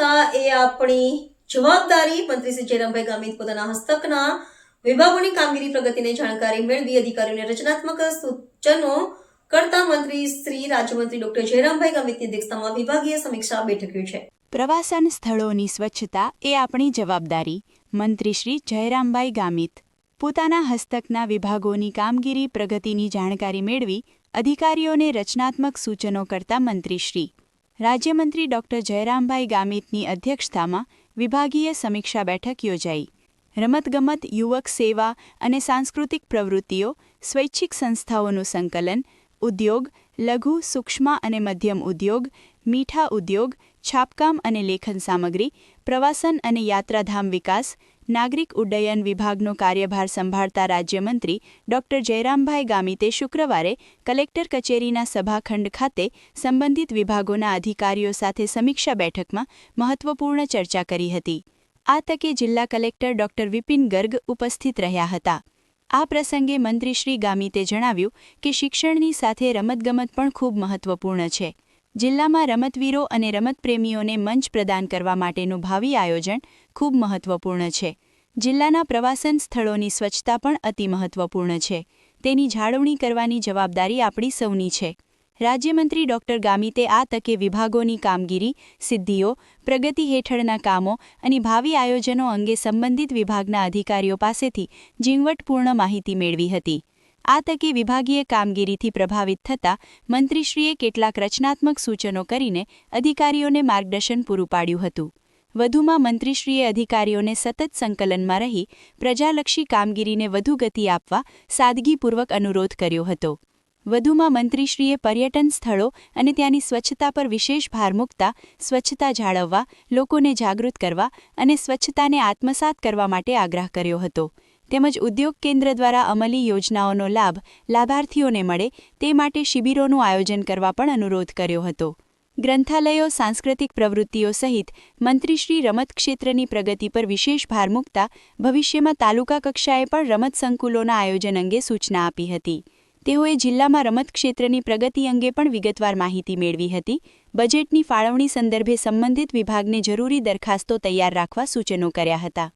એ આપણી જવાબદારી મંત્રી જયરામભાઈ ગામિત પોતાના હસ્તકના વિભાગોની કામગીરી પ્રગતિને જાણકારી મેળવી અધિકારીઓને રચનાત્મક સૂચનો કરતા મંત્રી શ્રી રાજ્યમંત્રી ડોક્ટર જયરામભાઈ ગામિતની અધ્યક્ષતામાં વિભાગીય સમીક્ષા બેઠક યોજાઈ પ્રવાસન સ્થળોની સ્વચ્છતા એ આપણી જવાબદારી, મંત્રી શ્રી જયરામભાઈ ગામિત. પોતાના હસ્તકના વિભાગોની કામગીરી પ્રગતિની જાણકારી મેળવી અધિકારીઓને રચનાત્મક સૂચનો કરતા મંત્રીશ્રી રાજ્યમંત્રી ડોક્ટર જયરામભાઈ ગામિતની અધ્યક્ષતામાં વિભાગીય સમીક્ષા બેઠક યોજાઈ. રમતગમત, યુવક સેવા અને સાંસ્કૃતિક પ્રવૃત્તિઓ, સ્વૈચ્છિક સંસ્થાઓનું સંકલન, ઉદ્યોગ, લઘુ, સૂક્ષ્મ અને મધ્યમ ઉદ્યોગ, મીઠા ઉદ્યોગ, છાપકામ અને લેખન સામગ્રી, પ્રવાસન અને યાત્રાધામ વિકાસ નાગરિક ઉડ્ડયન વિભાગનો કાર્યભાર સંભાળતા રાજ્યમંત્રી ડોક્ટર જયરામભાઈ ગામિતે શુક્રવારે કલેક્ટર કચેરીના સભાખંડ ખાતે સંબંધિત વિભાગોના અધિકારીઓ સાથે સમીક્ષા બેઠકમાં મહત્વપૂર્ણ ચર્ચા કરી હતી. આ તકે જિલ્લા કલેક્ટર ડોક્ટર વિપિન ગર્ગ ઉપસ્થિત રહ્યા હતા. આ પ્રસંગે મંત્રી શ્રી ગામિતે જણાવ્યું કે શિક્ષણની સાથે રમતગમત પણ ખૂબ મહત્વપૂર્ણ છે. જિલ્લામાં રમતવીરો અને રમતપ્રેમીઓને મંચ પ્રદાન કરવા માટેનું ભાવિ આયોજન ખૂબ મહત્વપૂર્ણ છે. જિલ્લાના પ્રવાસન સ્થળોની સ્વચ્છતા પણ અતિ મહત્વપૂર્ણ છે. તેની જાળવણી કરવાની જવાબદારી આપણી સૌની છે. રાજ્યમંત્રી ડોક્ટર ગામિતે આ તકે વિભાગોની કામગીરી, સિદ્ધિઓ, પ્રગતિ હેઠળના કામો અને ભાવિ આયોજનો અંગે સંબંધિત વિભાગના અધિકારીઓ પાસેથી ઝીણવટપૂર્ણ માહિતી મેળવી હતી. આ તકે વિભાગીય કામગીરીથી પ્રભાવિત થતા મંત્રીશ્રીએ કેટલાક રચનાત્મક સૂચનો કરીને અધિકારીઓને માર્ગદર્શન પૂરું પાડ્યું હતું. વધુમાં મંત્રીશ્રીએ અધિકારીઓને સતત સંકલનમાં રહી પ્રજાલક્ષી કામગીરીને વધુ ગતિ આપવા સાદગીપૂર્વક અનુરોધ કર્યો હતો. વધુમાં મંત્રીશ્રીએ પર્યટન સ્થળો અને ત્યાંની સ્વચ્છતા પર વિશેષ ભાર મૂકતા સ્વચ્છતા જાળવવા, લોકોને જાગૃત કરવા અને સ્વચ્છતાને આત્મસાત કરવા માટે આગ્રહ કર્યો હતો. તેમજ ઉદ્યોગ કેન્દ્ર દ્વારા અમલી યોજનાઓનો લાભ લાભાર્થીઓને મળે તે માટે શિબિરોનું આયોજન કરવા પણ અનુરોધ કર્યો હતો. ગ્રંથાલયો, સાંસ્કૃતિક પ્રવૃત્તિઓ સહિત મંત્રીશ્રી રમત ક્ષેત્રની પ્રગતિ પર વિશેષ ભાર મૂકતા ભવિષ્યમાં તાલુકા કક્ષાએ પણ રમત સંકુલોના આયોજન અંગે સૂચના આપી હતી. તેઓએ જિલ્લામાં રમત ક્ષેત્રની પ્રગતિ અંગે પણ વિગતવાર માહિતી મેળવી હતી. બજેટની ફાળવણી સંદર્ભે સંબંધિત વિભાગને જરૂરી દરખાસ્તો તૈયાર રાખવા સૂચનો કર્યા હતા.